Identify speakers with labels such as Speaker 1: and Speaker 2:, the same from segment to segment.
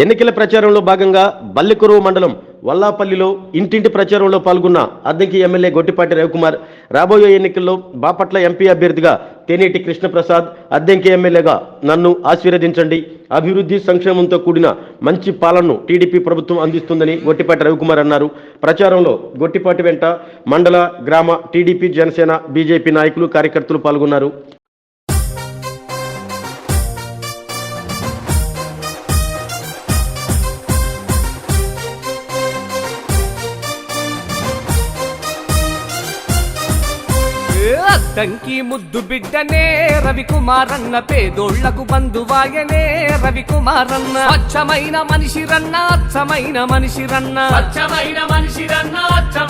Speaker 1: ఎన్నికల ప్రచారంలో భాగంగా బల్లికురువు మండలం వల్లాపల్లిలో ఇంటింటి ప్రచారంలో పాల్గొన్న అద్దెకి ఎమ్మెల్యే గొట్టిపాటి రవికుమార్ రాబోయే ఎన్నికల్లో బాపట్ల ఎంపీ అభ్యర్థిగా తేనేటి కృష్ణప్రసాద్ అద్దెంకి ఎమ్మెల్యేగా నన్ను ఆశీర్వదించండి. అభివృద్ధి సంక్షేమంతో కూడిన మంచి పాలనను టీడీపీ ప్రభుత్వం అందిస్తుందని గొట్టిపాటి రవికుమార్ అన్నారు. ప్రచారంలో గొట్టిపాటి వెంట మండల గ్రామ టీడీపీ జనసేన బీజేపీ నాయకులు కార్యకర్తలు పాల్గొన్నారు.
Speaker 2: అద్దంకి ముద్దు బిడ్డనే రవికుమారన్న పేదోళ్ళకు బంధువాయనే రవికుమారన్న. అచ్చమైన మనిషి రన్న అచ్చమైన మనిషి రన్న. అచ్చమైన మనిషి రన్న అచ్చ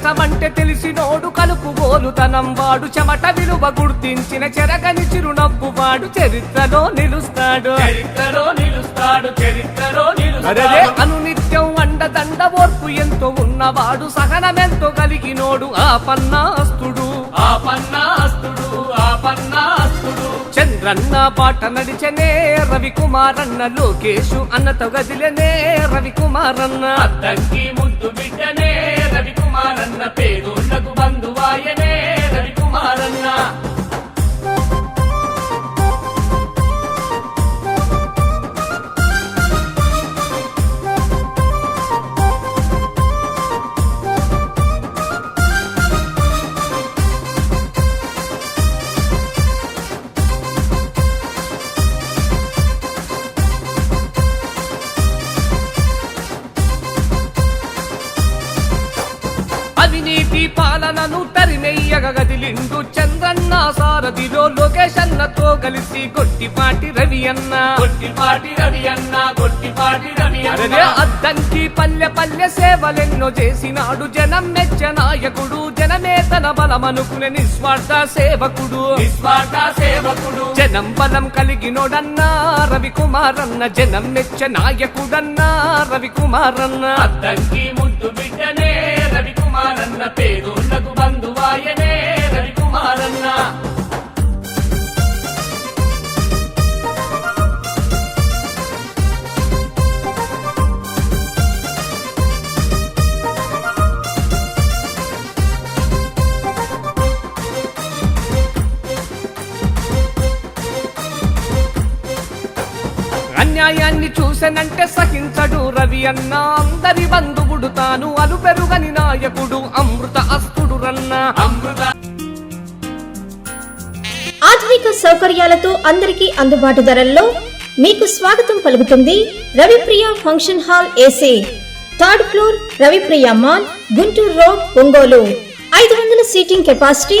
Speaker 2: కష్టమంటే తెలిసినోడు కలుపు బోలుతనం వాడు చెమట విలువ గుర్తించిన చెరగని చిరునవ్వు వాడు చరిత్రలో నిలుస్తాడు. చరిత్రలో నిలుస్తాడు చరిత్రలో నిలుస్తాడు. అనునిత్యం అండదండ ఓర్పు ఎంతో ఉన్నవాడు సహనమెంతో కలిగినోడు ఆ పన్నాస్తుడు. ఆ పన్నాస్తుడు ఆ పన్నాస్తుడు. చంద్రన్న పాట నడిచనే రవికుమారన్న లోకేషు అన్నతో గదిలనే రవికుమారన్న. అద్దంకి ముద్దు బిడ్డనే రవికుమారన్న పేదోళ్ళకు అవినీతి పాలనను తరిమెయ్యగ గదిలిండు చంద్రన్న సారథిలో లోకేషన్నతో కలిసి గొట్టిపాటి రవి అన్న. గొట్టిపాటి రవి అన్న గొట్టిపాటి రవి అన్న. అద్దంకి పల్లె పల్లె సేవలెన్నో చేసినాడు జనం మెచ్చ నాయకుడు జనమే తన బలమనుకునే నిస్వార్థ సేవకుడు. నిస్వార్థ సేవకుడు. జనం బలం కలిగినోడన్నా రవికుమారన్న జనం మెచ్చ నాయకుడన్నా రవికుమారన్న. అద్దంకి ముద్దు బిడ్డనే అన్యాయాన్ని చూసెనంటే సహించడు రవి అన్న. అందరి బంధువుడు తాను అలు పెరుగని నాయకుడు అమృత అస్తుడు రన్న. అమృత
Speaker 3: ఆధునిక సౌకర్యాలతో అందరికీ అందుబాటు ధరల్లో మీకు స్వాగతం పలుకుతుంది Ravipriya function hall AC. Third floor Ravipriya mall Guntur road Ongole. ఐదు వందల seating capacity